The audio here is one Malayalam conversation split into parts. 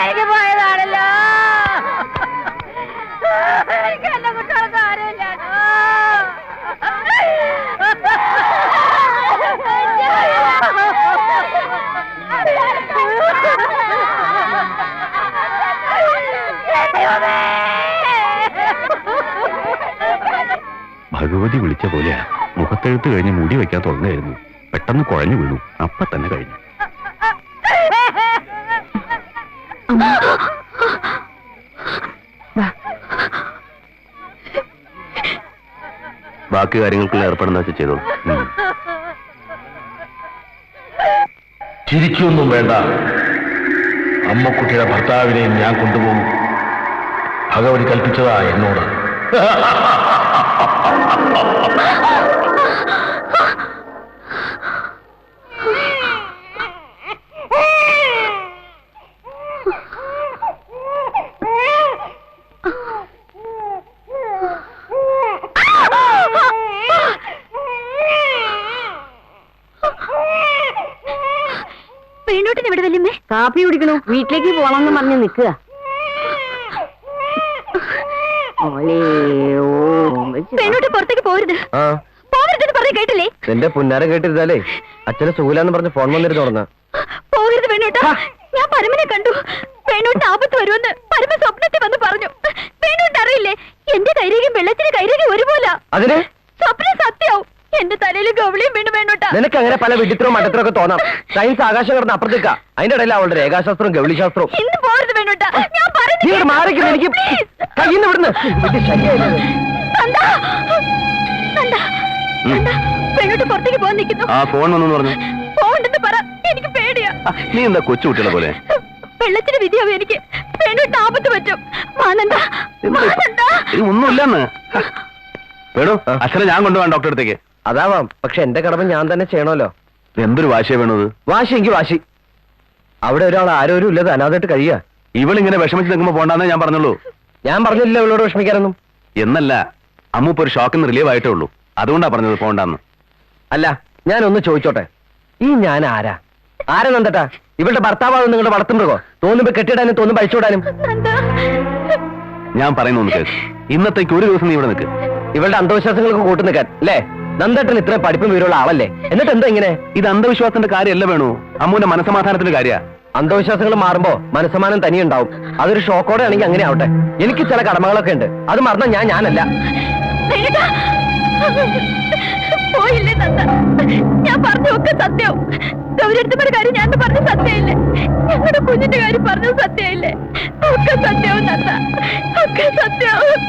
എനിക്ക് പോയതാണല്ലോ എനിക്ക് എന്റെ കുട്ടികൾക്ക് ആരുമില്ല. ഭഗവതി വിളിച്ച പോലെയാ. മുഖത്തെഴുത്ത് കഴിഞ്ഞ് മുടി വയ്ക്കാൻ തുടങ്ങായിരുന്നു പെട്ടെന്ന് കുഴഞ്ഞു വീണു. അപ്പൊ തന്നെ കഴിഞ്ഞു. ബാക്കി കാര്യങ്ങൾക്കുള്ള ഏർപ്പെടുന്ന വെച്ച് ചെയ്തോളൂ. ചിരിക്കൊന്നും വേണ്ട. അമ്മക്കുട്ടിയുടെ ഭർത്താവിനെയും ഞാൻ കൊണ്ടുപോകും. ഭഗവതി കൽപ്പിച്ചതാ എന്നോട്. കാപ്പി കുടിക്കണു. വീട്ടിലേക്ക് പോണെന്ന് പറഞ്ഞ് നിക്കുക പെണ്ണോട്ട് പുറത്തേക്ക് പോരുത്. പോകരുതെന്ന് പറഞ്ഞ് കേട്ടില്ലേ? നിന്റെ പുന്നാരം കേട്ടിരുന്നാലേ അച്ഛനെ സുഖലാന്ന് പറഞ്ഞ് ഫോൺ വന്നിരുന്നു തുറന്ന പോകരുത് വേണോട്ട. ഞാൻ പരമനെ കണ്ടു. ആപത്ത് വരുമെന്ന് പരമ സ്വപ്നത്തിൽ വന്ന് പറഞ്ഞു. വേണോട്ട് അറിയില്ലേ? എന്റെ കൈരേഖയും വെള്ളത്തിന്റെ കൈരേഖയും ഒരുപോലെ. അതിന്? സ്വപ്നം സത്യാവും എന്റെ തലയിൽ ഗൗളിയും വീണ്ടും വേണോട്ടാ നിനക്ക് അങ്ങനെ പല വിചിത്രവും മണ്ടത്തരവും ഒക്കെ തോന്നാം. സയൻസ് ആകാശം കിടന്ന് അപ്പുറത്തേക്ക അതിന്റെ ഇടയിൽ അവളുടെ രേഖാശാസ്ത്രവും ഗൗളിശാസ്ത്രവും ഇന്ന് വേണോട്ടാ ഞാൻ നീ മാറിക്കുന്നു എനിക്ക് കയ്യിൽ നിന്ന് വിടുന്നു വലിയ ശല്യമായില്ലേ ഇത്? വേണോട്ട് പുറത്തേക്ക് പോകാൻ നിൽക്കുന്നു. ആ ഫോൺ വന്നു പറഞ്ഞു. പോകണ്ടെന്ന് പറ. എനിക്ക് പേടിയാ. ആ, നീ എന്താ കൊച്ചു കുട്ടികളെ പോലെ? വെള്ളത്തിന് വിധിയാവും എനിക്ക്. വേണോട്ട് ആപത്ത് പറ്റും. മാനന്ദ എന്താ? ഇപ്പൊ? മാനന്ദ ഇത് ഒന്നുമില്ലെന്ന്. വേണു അച്ഛനെ ഞാൻ കൊണ്ടുപോകാൻ ഡോക്ടറെ അടുത്തേക്ക്. അതാവാം. പക്ഷെ എന്റെ കടമ ഞാൻ തന്നെ ചെയ്യണമല്ലോ. എന്തൊരു വാശിയാ വേണത്? വാശി എങ്കിൽ വാശി. അവിടെ ഒരാൾ ആരോരും ഇല്ലത് അനാഥായിട്ട് കഴിയുക ഇവളിങ്ങനെ വിഷമിച്ച് നിൽക്കുമ്പോ പോണ്ടെന്നേ ഞാൻ പറഞ്ഞുള്ളൂ. ഞാൻ പറഞ്ഞില്ല ഇവളോട് വിഷമിക്കാനൊന്നും. എന്നല്ല അമ്മ ഇപ്പൊ ഒരു ഷോക്കിൽ നിന്ന് റിലീവ് ആയിട്ടേ ഉള്ളൂ. അതുകൊണ്ടാ പറഞ്ഞത് പോണ്ടെന്ന്. അല്ല ഞാൻ ഒന്ന് ചോദിച്ചോട്ടെ. ഈ ഞാൻ ആരാ? ആരാ നന്ദട്ടാ? ഇവളുടെ ഭർത്താവാണ് നിങ്ങളുടെ വളർത്തുമൃഗോ? തോന്നുമ്പോ കെട്ടിടാനും തോന്നുമ്പോ അഴിച്ചുവിടാനും ഞാൻ പറയുന്നു ഒന്ന് കേസ് ഇന്നത്തേക്ക് ഒരു ദിവസം നീ ഇവിടെ നിൽക്ക് ഇവളുടെ അന്ധവിശ്വാസങ്ങൾക്ക് കൂട്ടു നിൽക്കാൻ അല്ലേ? നന്ദേട്ടൻ ഇത്രയും പഠിപ്പും വിവരമുള്ള ആളല്ലേ? എന്നിട്ട് എന്താ ഇങ്ങനെ? ഇത് അന്ധവിശ്വാസത്തിന്റെ കാര്യമല്ല വേണു. അമ്മുവിന്റെ മനസമാധാനത്തിന്റെ കാര്യ. അന്ധവിശ്വാസങ്ങൾ മാറുമ്പോ മനസ്സമാനം തനിയുണ്ടാവും. അതൊരു ഷോക്കോടെ ആണെങ്കിൽ അങ്ങനെ ആവട്ടെ. എനിക്ക് ചില കടമകളൊക്കെ ഉണ്ട്. അത് മറന്ന ഞാൻ ഞാനല്ല. പോയില്ലേ നന്ദ. ഞാൻ പറഞ്ഞൊക്കെ സത്യം സത്യവും. ഗൗരടുത്തമ്മയുടെ കാര്യം ഞാൻ പറഞ്ഞ സത്യമില്ലേ ഞങ്ങളുടെ കുഞ്ഞിന്റെ കാര്യം പറഞ്ഞത് സത്യമില്ലേ ഒക്കെ സത്യവും നന്ദ. ഒക്കെ സത്യവും.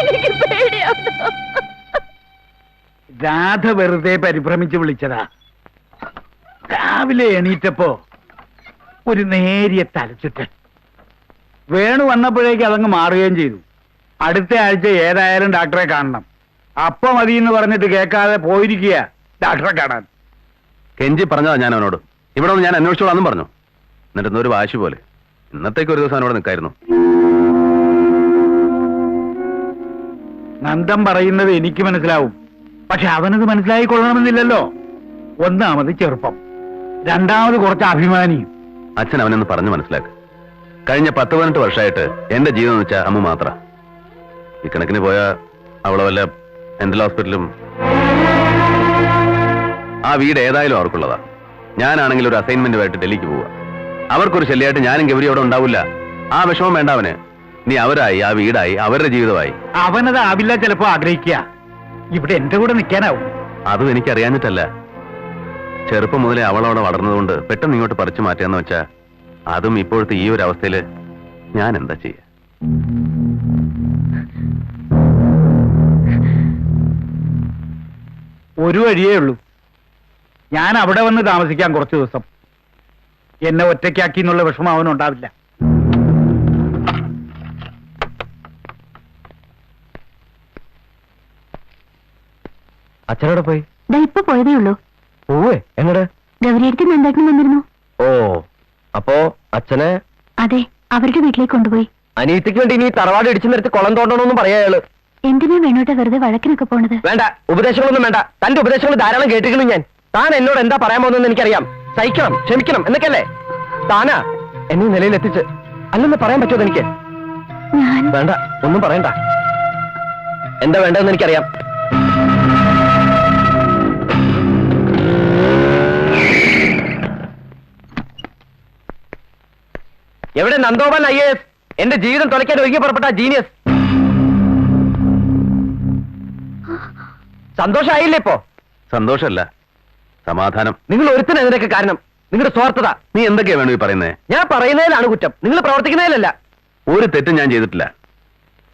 എനിക്ക് പേടിയാവുന്നു രാധ വെറുതെ പരിഭ്രമിച്ച് വിളിച്ചതാ. രാവിലെ എണീറ്റപ്പോ ഒരു നേരിയ തലച്ചുറ്റൻ വേണു വന്നപ്പോഴേക്ക് അതങ്ങ് മാറുകയും ചെയ്തു. അടുത്ത ആഴ്ച ഏതായാലും ഡോക്ടറെ കാണണം. അപ്പ മതി എന്ന് പറഞ്ഞിട്ട് കേൾക്കാതെ പോയിരിക്കുക ഡോക്ടറെ കാണാൻ. കെഞ്ചി പറഞ്ഞതാ ഞാൻ അവനോട്. ഇവിടെ ഒന്ന് ഞാൻ അന്വേഷിച്ചോളാന്നും പറഞ്ഞു. എന്നിട്ട് ഒരു വാശി പോലെ. ഇന്നത്തേക്ക് ഒരു ദിവസം അവനോട് നിൽക്കായിരുന്നു. നന്ദം പറയുന്നത് എനിക്ക് മനസ്സിലാവും. പക്ഷെ അവനത് മനസ്സിലായി കൊള്ളണമെന്നില്ലല്ലോ ഒന്നാമത് ചെറുപ്പം. രണ്ടാമത് കുറച്ച് അഭിമാനിയും. അച്ഛൻ അവനെന്ന് പറഞ്ഞു മനസ്സിലാക്കുക കഴിഞ്ഞ പത്ത് പതിനെട്ട് വർഷമായിട്ട് എന്റെ ജീവിതം എന്ന് വെച്ചാൽ അമ്മ മാത്ര. ഈ കണക്കിന് പോയ അവളെ വല്ല മെന്റൽ ഹോസ്പിറ്റലും ആ വീട് ഏതായാലും അവർക്കുള്ളതാ. ഞാനാണെങ്കിൽ ഒരു അസൈൻമെന്റുമായിട്ട് ഡൽഹിക്ക് പോവുക അവർക്കൊരു ശല്യമായിട്ട് ഞാനും ഗൗരി അവിടെ ഉണ്ടാവില്ല ആ വിഷമം വേണ്ട അവന്. നീ അവരായി ആ വീടായി അവരുടെ ജീവിതമായി. അവനത് ആവില്ല ചിലപ്പോ ആഗ്രഹിക്കുക. ഇവിടെ എന്റെ കൂടെ നിൽക്കാനാവും. അതും എനിക്ക് അറിയാഞ്ഞിട്ടല്ല ചെറുപ്പം മുതലേ അവളവിടെ വളർന്നതുകൊണ്ട് പെട്ടെന്ന് ഇങ്ങോട്ട് പറിച്ചു മാറ്റാന്ന് വെച്ചാ അതും ഇപ്പോഴത്തെ ഈ ഒരു അവസ്ഥയിൽ ഞാൻ എന്താ ചെയ്യ? ഒരു വഴിയേ ഉള്ളൂ. ഞാൻ അവിടെ വന്ന് താമസിക്കാൻ കുറച്ചു ദിവസം. എന്നെ ഒറ്റയ്ക്കാക്കി എന്നുള്ള വിഷമം അവനുണ്ടാവില്ല. അച്ഛനോടെ പോയി? ഇപ്പൊ പോയതേ ഉള്ളൂ. പോവേ? എങ്ങടെ? ഗൗരിയടുത്ത് നന്ദേട്ടനും വന്നിരുന്നു. ഓ അപ്പോ അച്ഛനെ അതെ അവരുടെ വീട്ടിലേക്ക് കൊണ്ടുപോയി. അനിയത്തിക്ക് വേണ്ടി ഇനി തറവാട് ഇടിച്ചു നിർത്തി കുളം തോണ്ടണമെന്നും പറയാൾ എന്തിനാ വേണോട്ടെ വെറുതെ വഴക്കിനൊക്കെ പോണത്? വേണ്ട ഉപദേശങ്ങളൊന്നും വേണ്ട. തന്റെ ഉപദേശങ്ങൾ ധാരാളം കേട്ടിരിക്കുന്നു ഞാൻ. താൻ എന്നോട് എന്താ പറയാൻ പോകുന്നതെന്ന് എനിക്കറിയാം. സഹിക്കണം ക്ഷമിക്കണം എന്നൊക്കെയല്ലേ? താനാ എന്നെ നിലയിൽ എത്തിച്ച് അല്ലെന്ന് പറയാൻ പറ്റുമോ എനിക്ക് വേണ്ട ഒന്നും പറയണ്ട. എന്താ വേണ്ടതെന്ന് എനിക്കറിയാം. എവിടെ നന്ദോബൻ ഐ എസ്? എന്റെ ജീവിതം തുലയ്ക്കാൻ ഒരുങ്ങി പുറപ്പെട്ട ജീനിയസ് സന്തോഷമായില്ലേ ഇപ്പോ? സന്തോഷമല്ല. സമാധാനം. നിങ്ങൾ ഒരുത്തിന് എന്തിനൊക്കെ കാരണം. നിങ്ങളുടെ സ്വാർത്ഥത. നീ എന്തൊക്കെയാ വേണു ഈ പറയുന്നേ? ഞാൻ പറയുന്നതിലാണ് കുറ്റം. നിങ്ങൾ പ്രവർത്തിക്കുന്നതിലല്ല. ഒരു തെറ്റും ഞാൻ ചെയ്തിട്ടില്ല.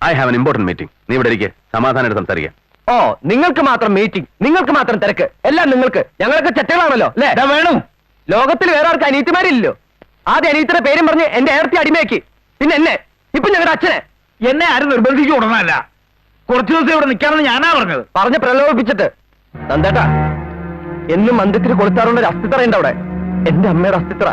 I have an important meeting നീ ഇവിടെ ഇരിക്കെ. സമാധാനമായിട്ട് സംസാരിക്കാം. ഓ നിങ്ങൾക്ക് മാത്രം മീറ്റിംഗ് നിങ്ങൾക്ക് മാത്രം തിരക്ക്. എല്ലാം നിങ്ങൾക്ക്. ഞങ്ങളൊക്കെ ചെറ്റകളാണല്ലോ അല്ലേ? വേണം. ലോകത്തിൽ വേറെ ആർക്ക് അനീത്തിമാരില്ലല്ലോ ആദ്യം ഇത്ര പേരും പറഞ്ഞ് എന്റെ ഏർത്തി അടിമയാക്കി. പിന്നെ എന്നെ. ഇപ്പൊ ഞങ്ങളുടെ അച്ഛനെ. എന്നെ ആരും നിർബന്ധിച്ചു ഉടനല്ല കുറച്ചു ദിവസം ഇവിടെ നിൽക്കാമെന്ന് ഞാനാ പറഞ്ഞത്. പറഞ്ഞ് പ്രലോഭിപ്പിച്ചിട്ട്. നന്ദേട്ടാ എന്നും മന്ദിരത്തിൽ കൊടുത്താറുള്ള ഒരു അസ്ഥിത്ര ഉണ്ട് അവിടെ. എന്റെ അമ്മയുടെ അസ്ഥിത്ര.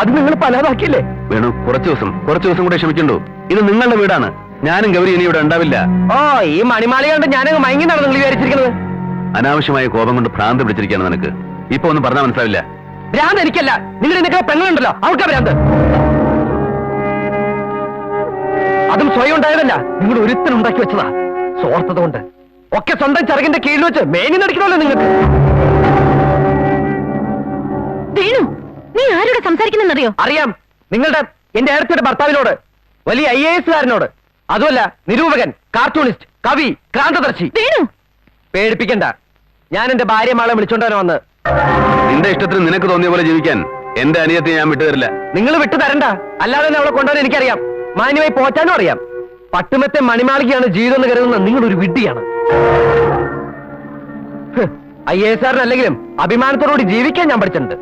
അത് നിങ്ങൾ പലാതാക്കിയില്ലേ വേണു കുറച്ചു ദിവസം കുറച്ചു ദിവസം കൂടെ ക്ഷമിക്കണ്ടു. ഇത് നിങ്ങളുടെ വീടാണ്. ഞാനും ഗൗരി ഇനി ഇവിടെ ഉണ്ടാവില്ല. ഓ ഈ മണിമാളി കണ്ട് ഞാനങ്ങ് മയങ്ങിന്നാണ് നിങ്ങൾ വിചാരിച്ചിരിക്കുന്നത്. അനാവശ്യമായ കോപം കൊണ്ട് ഭ്രാന്ത് പിടിച്ചിരിക്കുകയാണ് നിനക്ക്. ഇപ്പൊ ഒന്നും പറഞ്ഞാൽ മനസ്സിലാവില്ല. ഭ്രാന്ത് എനിക്കല്ല. നിങ്ങൾ നിൽക്കുന്ന പെണ്ണുണ്ടല്ലോ അവർക്കാ ഭ്രാന്ത്. അതും സ്വയം ഉണ്ടായതല്ല. നിങ്ങൾ ഒരുത്തൻ ഉണ്ടാക്കി വെച്ചതാ. സ്വാർത്ഥത കൊണ്ട് ഒക്കെ സ്വന്തം ചെറുകിന്റെ കീഴിൽ വെച്ച് മേനി നടിക്കണമല്ലോ നിങ്ങൾക്ക്. വേണു നീ ആരോട് സംസാരിക്കുന്നെന്നറിയോ? അറിയാം. നിങ്ങളുടെ എന്റെ ഏർത്തിയുടെ ഭർത്താവിനോട്. വലിയ ഐ എ എസുകാരനോട് അതുമല്ല നിരൂപകൻ കാർട്ടൂണിസ്റ്റ് കവി ക്രാന്തദർശി. വേണു. പേടിപ്പിക്കണ്ട. ഞാൻ എന്റെ ഭാര്യമാളെ വിളിച്ചോണ്ടാണ് വന്ന് നിന്റെ ഇഷ്ടത്തിന് നിനക്ക് തോന്നിയ പോലെ ജീവിക്കാൻ എന്റെ അനിയത്തെ ഞാൻ വിട്ടുതരില്ല. നിങ്ങൾ വിട്ടു തരണ്ട. അല്ലാതെ തന്നെ അവളെ കൊണ്ടുവരാൻ എനിക്കറിയാം. മാന്യമായി പോറ്റാനും അറിയാം. പട്ടുമത്തെ മണിമാളികയാണ് ജീവിതം എന്ന് കരുതുന്ന നിങ്ങൾ ഒരു വിഡ്ഢിയാണ് ഐ എ എസ് ആറിനല്ലെങ്കിലും അഭിമാനത്തോടുകൂടി ജീവിക്കാൻ ഞാൻ പഠിച്ചിട്ടുണ്ട്.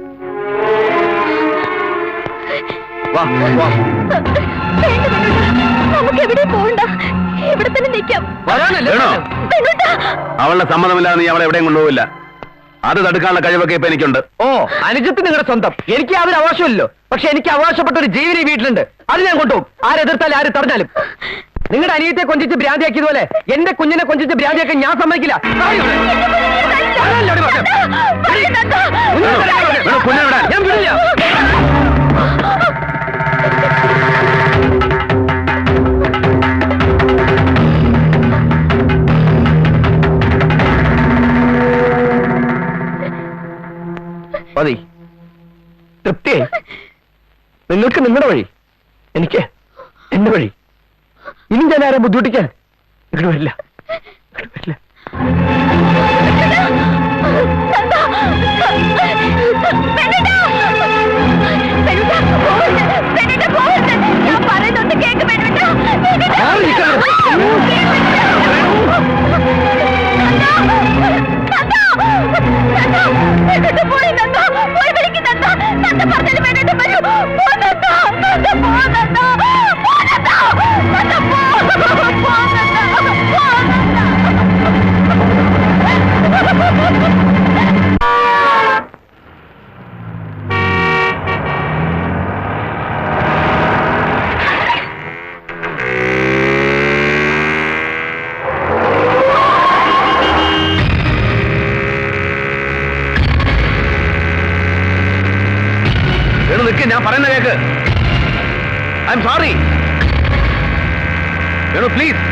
വാ വാ. വേണ്ട എവിടെ പോകണ്ട. ഇവിടെ തന്നെ നിൽക്കാം. വരാനല്ലേ വേണോ? വേണുട്ടാ അവളുടെ സമ്മതമില്ലാതെ നീ അവളെ എവിടെയും കൊണ്ടുപോവില്ല. അത് തടുക്കാനുള്ള കഴിവൊക്കെ ഇപ്പൊ എനിക്കുണ്ട്. ഓ അനുജത്ത് നിങ്ങളുടെ സ്വന്തം. എനിക്ക് യാതൊരു അവകാശമില്ലല്ലോ പക്ഷെ എനിക്ക് അവകാശപ്പെട്ട ഒരു ജീവിനി വീട്ടിലുണ്ട്. അത് ഞാൻ കൊണ്ടുപോകും. ആരെതിർത്താലും ആര് തടഞ്ഞാലും. നിങ്ങളുടെ അനിയത്തെ കൊഞ്ചിച്ച് ഭ്രാന്തിയാക്കിയതുപോലെ എന്റെ കുഞ്ഞിനെ കൊഞ്ചിച്ച് ഭ്രാന്തിയാക്കാൻ ഞാൻ സമ്മതിക്കില്ല. ഇവിടെ. അതല്ല ഇവിടെ. ഞാൻ വിടില്ല. മതി തൃപ്തിയായി. നിങ്ങൾക്ക് നിങ്ങളുടെ വഴി. എനിക്ക് എന്റെ വഴി. ഇനി ഞാൻ ആരെ ബുദ്ധിമുട്ടിക്കാൻ? ഇങ്ങോട്ട് വരില്ല. ഇങ്ങോട്ട് വരില്ല. ഞാൻ നന്ദ പറഞ്ഞാലും വേണ്ട വരൂ പോ നന്ദ വേണു പ്ലീസ്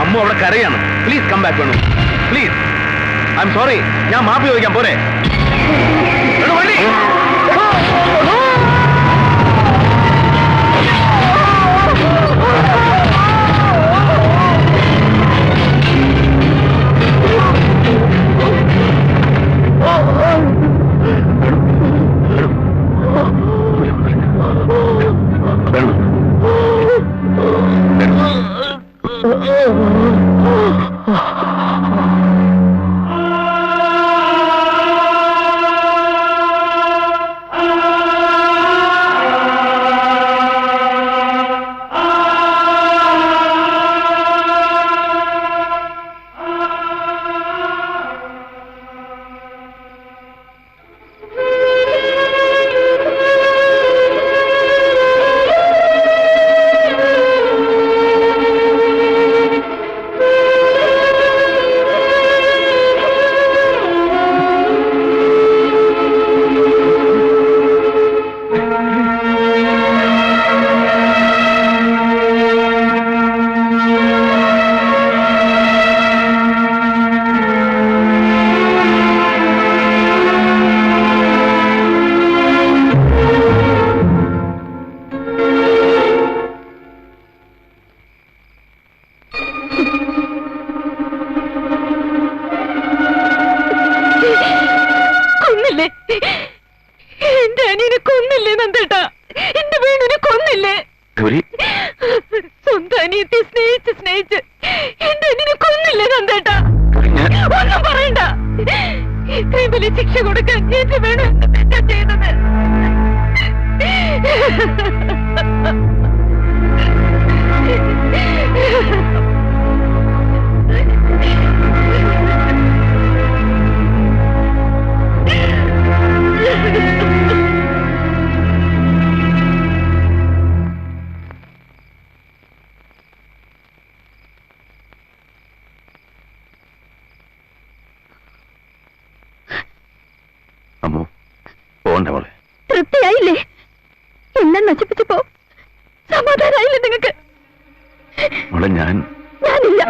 അമ്മു അവിടെ കരയാണ്. Please come back Venu. Please I'm sorry ഞാൻ മാപ്പ് ചോദിക്കാം പോരെ. വേണു വണ്ടി കൊന്നില്ലേ എന്റെ അനിയനെ കൊന്നില്ലേ നന്ദേട്ടാ? ഒന്നും പറയണ്ട. ഇത്രയും വലിയ ശിക്ഷ കൊടുക്കാൻ എന്റെ വേണു. തെറ്റാ ചെയ്തത്? അമ്മു പോണ്ട മോളെ. തൃപ്തിയായില്ലേ? എല്ലാം നശിപ്പിച്ചപ്പോ സമാധാനായില്ലേ നിങ്ങക്ക്? മോളെ ഞാൻ ഞാനില്ല.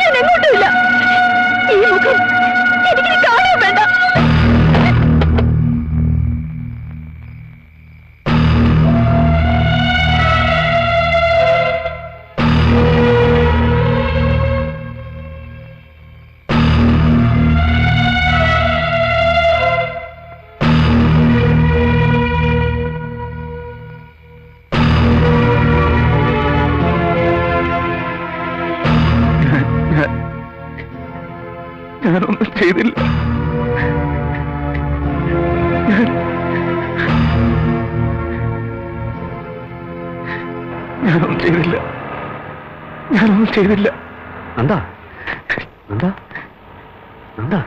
ഞാൻ എങ്ങോട്ടുമില്ല. ഈ മുഖം എനിക്ക് ഞാനൊന്നും ചെയ്തില്ല. ഞാനൊന്നും ചെയ്തില്ല. ഞാനൊന്നും ചെയ്തില്ല. എന്താ എന്താ എന്താ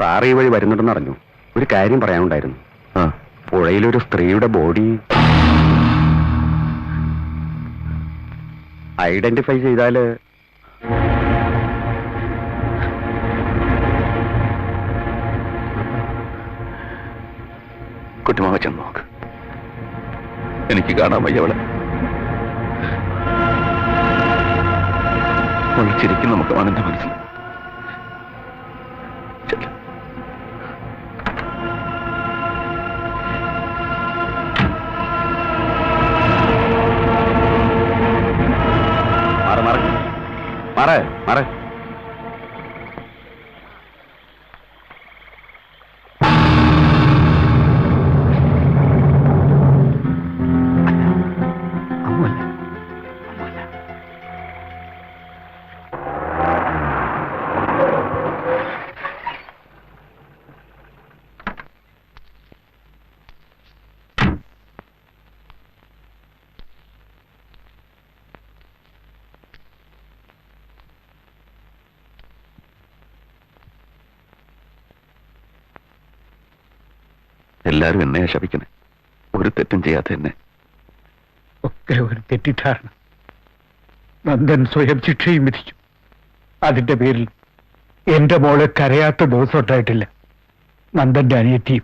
സാറി വഴി വരുന്നുണ്ടെന്ന് അറിഞ്ഞു. ഒരു കാര്യം പറയാനുണ്ടായിരുന്നു. പുഴയിലൊരു സ്ത്രീയുടെ ബോഡി. ഐഡന്റിഫൈ ചെയ്താൽ കുറ്റുമാവ ചെന്ന് നോക്ക്. എനിക്ക് കാണാൻ വയ്യ അവളെ. ഒളിച്ചിരിക്കും നമുക്ക് എന്റെ മനസ്സിൽ. மற மற എല്ലാരും എന്നെ ശപിക്കണേ. ഒരു തെറ്റും ചെയ്യാത്ത എന്നെ. ഒക്കെ ഒരു തെറ്റിദ്ധാരണ. നന്ദൻ സ്വയം ശിക്ഷയും വിധിച്ചു. അതിന്റെ പേരിൽ എന്റെ മോളെ കരയാത്ത ദിവസം ഉണ്ടായിട്ടില്ല. നന്ദന്റെ അനിയത്തിയും.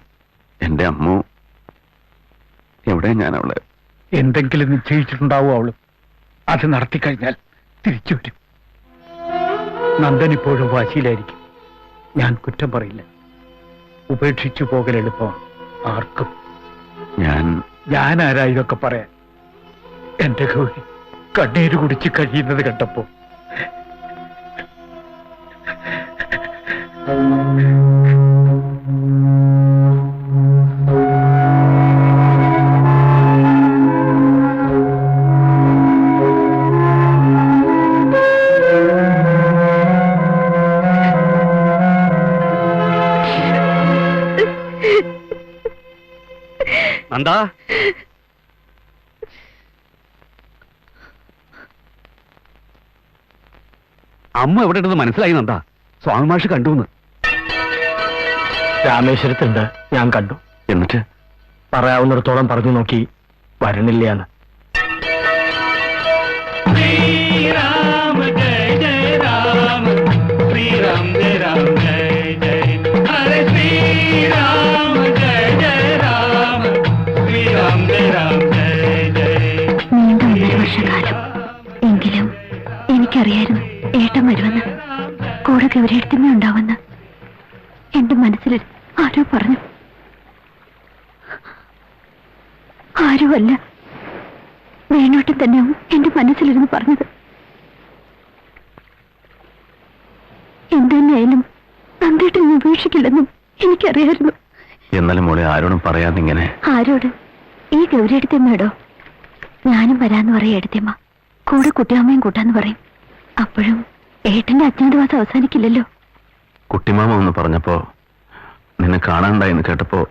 എന്റെ അമ്മു. എവിടെ ഞാൻ അവളെ? എന്തെങ്കിലും നിശ്ചയിച്ചിട്ടുണ്ടാവും അവൾ. അത് നടത്തി കഴിഞ്ഞാൽ തിരിച്ചു വരും. നന്ദൻ ഇപ്പോഴും വാശിയിലായിരിക്കും. ഞാൻ കുറ്റം പറയില്ല. ഉപേക്ഷിച്ചു പോകൽ എളുപ്പമാണ്. ആർക്കും. ഞാൻ ഞാൻ ആരാ ഇതൊക്കെ പറയാൻ എന്റെ ഗൗരി കണ്ണീര് കുടിച്ച് കഴിയുന്നത് കണ്ടപ്പോ നന്ദാ അമ്മ എവിടെ ഉണ്ടെന്ന് മനസ്സിലായി നന്ദാ. സ്വാമി മാഷ് കണ്ടു രാമേശ്വരത്തുണ്ട് ഞാൻ കണ്ടു. എന്നിട്ട്? പറയാവുന്നിടത്തോളം പറഞ്ഞു നോക്കി വരണില്ലാന്ന് വരുമെന്ന് കൂടെ ഗൗരിയെടുത്തമ്മ ഉണ്ടാവുമെന്ന് എന്റെ മനസ്സിൽ ആരോ പറഞ്ഞു. ആരുമല്ല വേണോട്ടം തന്നെയാവും എന്റെ മനസ്സിലിരുന്ന് പറഞ്ഞത്. എന്തുതന്നെയായാലും നന്ദേട്ടൻ ഉപേക്ഷിക്കില്ലെന്നും എനിക്കറിയായിരുന്നു. എന്നാലും മോളെ ആരോടും പറയാതെ ഇങ്ങനെ ആരോട്? ഈ ഗൗരി എടുത്തമ്മയോടോ ഞാനും വരാന്ന് പറയാം എടുത്തമ്മ. കൂടെ കുട്ടിയമ്മയും കൂട്ടാന്ന് പറയും. അപ്പോഴും ഏട്ടന്റെ അജ്ഞാതവാസം അവസാനിക്കില്ലല്ലോ. കുട്ടിമാമ ഒന്ന് പറഞ്ഞപ്പോ നിന്നെ കാണാണ്ടായെന്ന് കേട്ടപ്പോ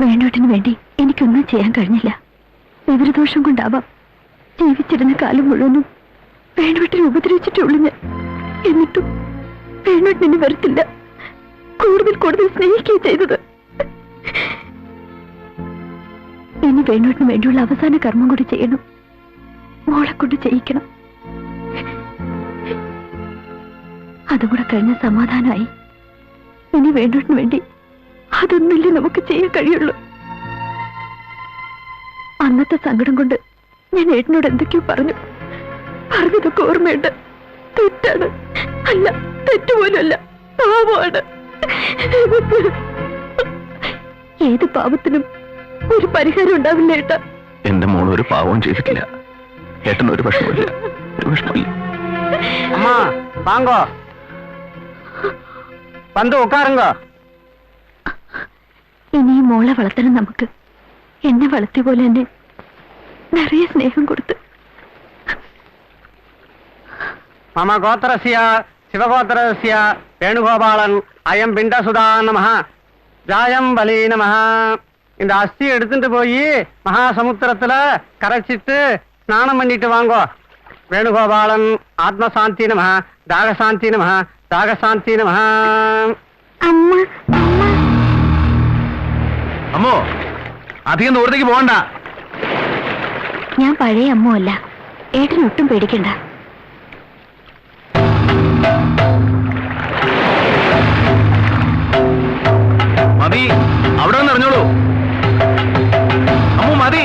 വേണ്ടോട്ടിന് വേണ്ടി എനിക്കൊന്നും ചെയ്യാൻ കഴിഞ്ഞില്ല. വിവരദോഷം കൊണ്ടാവാം. ജീവിച്ചിരുന്ന കാലം മുഴുവനും വേണുവെട്ടിനെ ഉപദ്രവിച്ചിട്ടുള്ളൂ ഞാൻ. എന്നിട്ടും വേണുവെട്ടിനെ എന്നെ വെറുത്തില്ല കൂടുതൽ കൂടുതൽ സ്നേഹിക്കുകയും ചെയ്തത്. ഇനി വേണുവെട്ടിന് വേണ്ടിയുള്ള അവസാന കർമ്മം കൂടി ചെയ്യണം. മോളെ കൊണ്ട് ചെയ്യിക്കണം. അതുകൂടെ കഴിഞ്ഞ സമാധാനമായി. ഇനി വേണ്ടതിന് വേണ്ടി അതൊന്നില്ലേ നമുക്ക് ചെയ്യാൻ കഴിയുള്ളൂ. അന്നത്തെ സങ്കടം കൊണ്ട് ഞാൻ ഏട്ടനോട് എന്തൊക്കെയോ പറഞ്ഞു. പറഞ്ഞതൊക്കെ ഓർമ്മയുണ്ട്. തെറ്റാണ്. അല്ല തെറ്റുപോലല്ല പാവമാണ് ഏത് പാപത്തിനും ഒരു പരിഹാരം ഉണ്ടാവില്ല ഏട്ട. എന്റെ മോൾ ഒരു പാവവും ചെയ്തിട്ടില്ല. ഏട്ടനൊരു ഒരു ഒരു അമ്മ വാങ്ങോ வந்து உட்காருங்க ഇനി ഈ മോളെ വളർത്തണം നമുക്ക് എന്നെ വളർത്തിയ പോലെ തന്നെ നിറയെ സ്നേഹം കൊടുത്ത് மம கோத்திரஸ்ய சிவகோத்திரஸ்ய வேணுகோபாலன் அயம் பிண்டசுதா நம ஜாயம் பலி நம இந்த அஸ்தி எடுத்துட்டு போய் மகாசமுத்திரத்துல கரைச்சிட்டு ஸ்நானம் பண்ணிட்டு வாங்கோ வேணுகோபாலன் ஆத்மசாந்தி நம தாகசாந்தி நம സാഗശാന്തി നമ. അമ്മോ അധികം ദൂരത്തേക്ക് പോകണ്ട. ഞാൻ പഴയ അമ്മോ അല്ല പേടിക്കണ്ട. മതി അവിടെ നിന്ന് അറിഞ്ഞോളൂ അമ്മു മതി.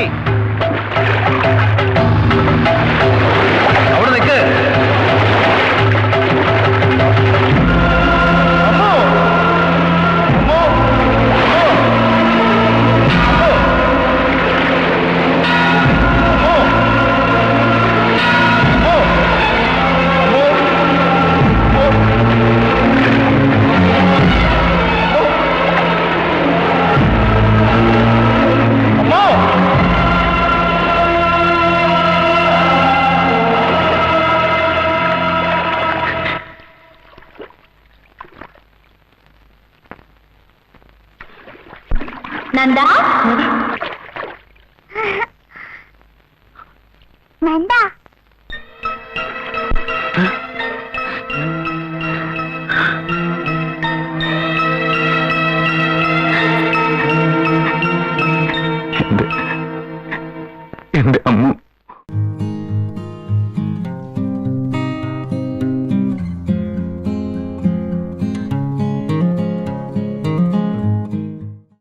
நந்தா? நந்தா?